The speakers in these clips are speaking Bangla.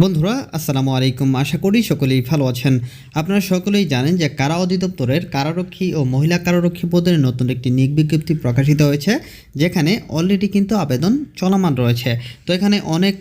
বন্ধুরা, আসসালামু আলাইকুম। আশা করি সকলেই ভালো আছেন। আপনারা সকলেই জানেন যে কারা অধিদপ্তরের কারারক্ষী ও মহিলা কারারক্ষী পদের নতুন একটি নিয়োগ বিজ্ঞপ্তি প্রকাশিত হয়েছে, যেখানে অলরেডি কিন্তু আবেদন চলমান রয়েছে। তো এখানে অনেক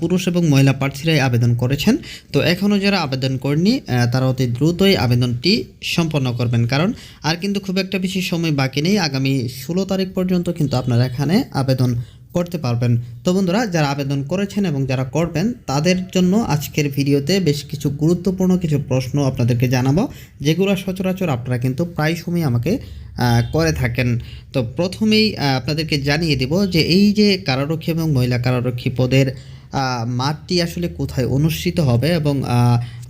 পুরুষ এবং মহিলা প্রার্থীরাই আবেদন করেছেন। তো এখনও যারা আবেদন করেনি তারা অতি দ্রুতই আবেদনটি সম্পন্ন করবেন। কারণ আর কিন্তু খুব একটা বেশি সময় বাকি নেই। আগামী ষোলো তারিখ পর্যন্ত কিন্তু আপনারা এখানে আবেদন করতে পারবেন। তো বন্ধুরা, যারা আবেদন করেছেন এবং যারা করবেন, তাদের জন্য আজকের ভিডিওতে বেশ কিছু গুরুত্বপূর্ণ কিছু প্রশ্ন আপনাদেরকে জানাব, যেগুলো সচরাচর আপনারা কিন্তু প্রায় সময় আমাকে করে থাকেন। তো প্রথমেই আপনাদেরকে জানিয়ে দেব যে এই যে কারারক্ষী এবং মহিলা কারারক্ষী পদের মাঠটি আসলে কোথায় অনুষ্ঠিত হবে এবং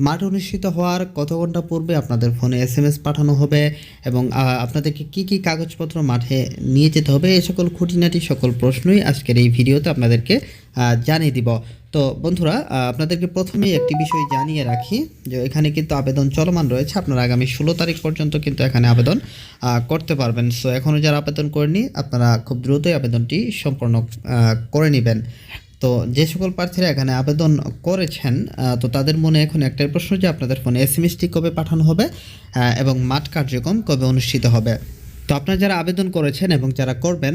মাঠ অনুষ্ঠিত হওয়ার কত ঘণ্টা পূর্বে আপনাদের ফোনে এস এম এস পাঠানো হবে এবং আপনাদেরকে কি কি কাগজপত্র মাঠে নিয়ে যেতে হবে এই সকল খুঁটিনাটি সকল প্রশ্নই আজকের এই ভিডিওতে আপনাদেরকে জানিয়ে দিব। তো বন্ধুরা আপনাদেরকে প্রথমেই একটি বিষয় জানিয়ে রাখি যে এখানে কিন্তু আবেদন চলমান রয়েছে। আপনারা আগামী ষোলো তারিখ পর্যন্ত কিন্তু এখানে আবেদন করতে পারবেন। সো এখনও যারা আবেদন করেনি আপনারা খুব দ্রুতই আবেদনটি সম্পন্ন করে নেবেন। তো যে সকল প্রার্থীরা এখানে আবেদন করেছেন তো তাদের মনে এখন একটাই প্রশ্ন যে আপনাদের ফোনে এস এম কবে পাঠানো হবে এবং মাঠ কার্যক্রম কবে অনুষ্ঠিত হবে? তো আপনারা যারা আবেদন করেছেন এবং যারা করবেন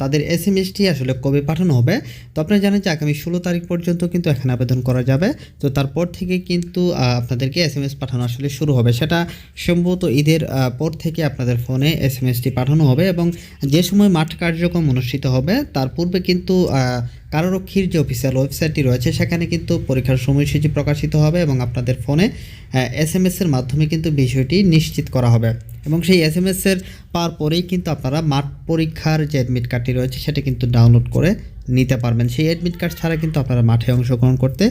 তাদের এস এম এসটি আসলে কবে পাঠানো হবে? তো আপনারা জানেন যে আগামী ষোলো তারিখ পর্যন্ত কিন্তু এখানে আবেদন করা যাবে। তো তারপর থেকে কিন্তু আপনাদেরকে এস এম এস পাঠানো আসলে শুরু হবে। সেটা সম্ভবত ঈদের পর থেকে আপনাদের ফোনে এস এম এসটি পাঠানো হবে এবং যে সময় মাঠ কার্যক্রম অনুষ্ঠিত হবে, তার পূর্বে কিন্তু কারারক্ষীর যে অফিসিয়াল ওয়েবসাইটটি রয়েছে, সেখানে কিন্তু পরীক্ষার সময়সূচি প্রকাশিত হবে এবং আপনাদের ফোনে এস এম এর মাধ্যমে কিন্তু বিষয়টি নিশ্চিত করা হবে। এবং সেই এস এম এসের পাওয়ার পরেই কিন্তু আপনারা মাঠ পরীক্ষার যে অ্যাডমিট কার্ডটি রয়েছে, সেটা কিন্তু ডাউনলোড করে নিতে পারবেন। সেই অ্যাডমিট কার্ড ছাড়া কিন্তু আপনারা মাঠে অংশগ্রহণ করতে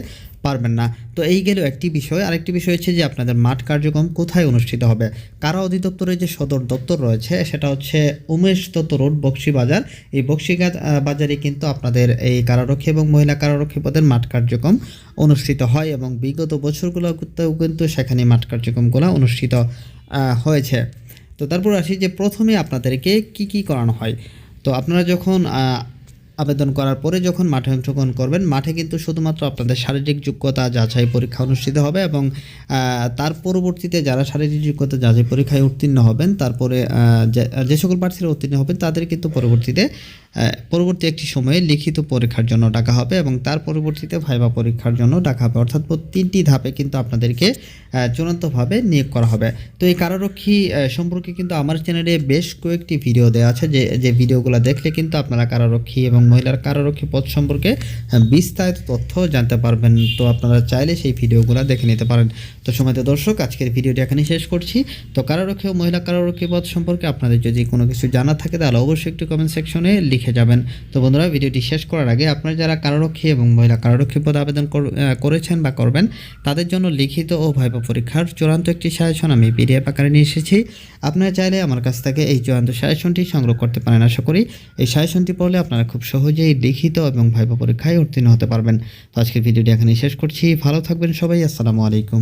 পারবেন না। তো এই গেল একটি বিষয়। আরেকটি বিষয় হচ্ছে যে আপনাদের মাঠ কার্যক্রম কোথায় অনুষ্ঠিত হবে? কারা অধিদপ্তরের যে সদর দপ্তর রয়েছে, সেটা হচ্ছে উমেশ দত্ত রোড বক্সিবাজার এই বক্সিগাত বাজারে কিন্তু আপনাদের এই কারারক্ষী এবং মহিলা কারারক্ষী পদের মাঠ কার্যক্রম অনুষ্ঠিত হয় এবং বিগত বছরগুলোতেও কিন্তু সেখানে মাঠ কার্যক্রমগুলো অনুষ্ঠিত হয়েছে। তো তারপর আসি যে প্রথমে আপনাদেরকে কি কি করানো হয়। তো আপনারা যখন আবেদন করার পরে যখন মাঠে অংশগ্রহণ করবেন, মাঠে কিন্তু শুধুমাত্র আপনাদের শারীরিক যোগ্যতা যাচাই পরীক্ষা অনুষ্ঠিত হবে এবং তার পরবর্তীতে যারা শারীরিক যোগ্যতা যাচাই পরীক্ষায় উত্তীর্ণ হবেন, তারপরে যে- সকল প্রার্থীরা উত্তীর্ণ হবেন, তাদের কিন্তু পরবর্তীতে পরবর্তী একটি সময়ে লিখিত পরীক্ষার জন্য ডাকা হবে এবং তার পরবর্তীতে ভাইবা পরীক্ষার জন্য ডাকা হবে। অর্থাৎ তিনটি ধাপে কিন্তু আপনাদেরকে চূড়ান্তভাবে নিয়োগ করা হবে। তো এই কারারক্ষী সম্পর্কে কিন্তু আমার চ্যানেলে বেশ কয়েকটি ভিডিও দেওয়া আছে, যে যে ভিডিওগুলো দেখলে কিন্তু আপনারা কারারক্ষী এবং মহিলার কারারক্ষী পদ সম্পর্কে বিস্তারিত তথ্য জানতে পারবেন। তো আপনারা চাইলে সেই ভিডিওগুলো দেখে নিতে পারেন। তো সময় দর্শক, আজকের ভিডিওটি এখানেই শেষ করছি। তো কারারক্ষী ও মহিলা কারারক্ষী পদ সম্পর্কে আপনাদের যদি কোনো কিছু জানা থাকে, তাহলে অবশ্যই একটু কমেন্ট সেকশনে লিখে যাবেন। তো বন্ধুরা, ভিডিওটি শেষ করার আগে আপনারা যারা কারারক্ষী এবং মহিলা কারারক্ষী পদে আবেদন করেছেন বা করবেন, তাদের জন্য লিখিত ও ভাইবা পরীক্ষার চূড়ান্ত একটি সাজেশন আমি পিডিএফ আকারে নিয়ে এসেছি। আপনারা চাইলে আমার কাছ থেকে এই চূড়ান্ত সাজেশনটি সংগ্রহ করতে পারেন, আশা করি। এই সাজেশনটি পড়লে আপনারা খুব সহজেই লিখিত এবং ভাইবা পরীক্ষায় উত্তীর্ণ হতে পারবেন। তো আজকের ভিডিওটি এখানেই শেষ করছি। ভালো থাকবেন সবাই। আসসালামু আলাইকুম।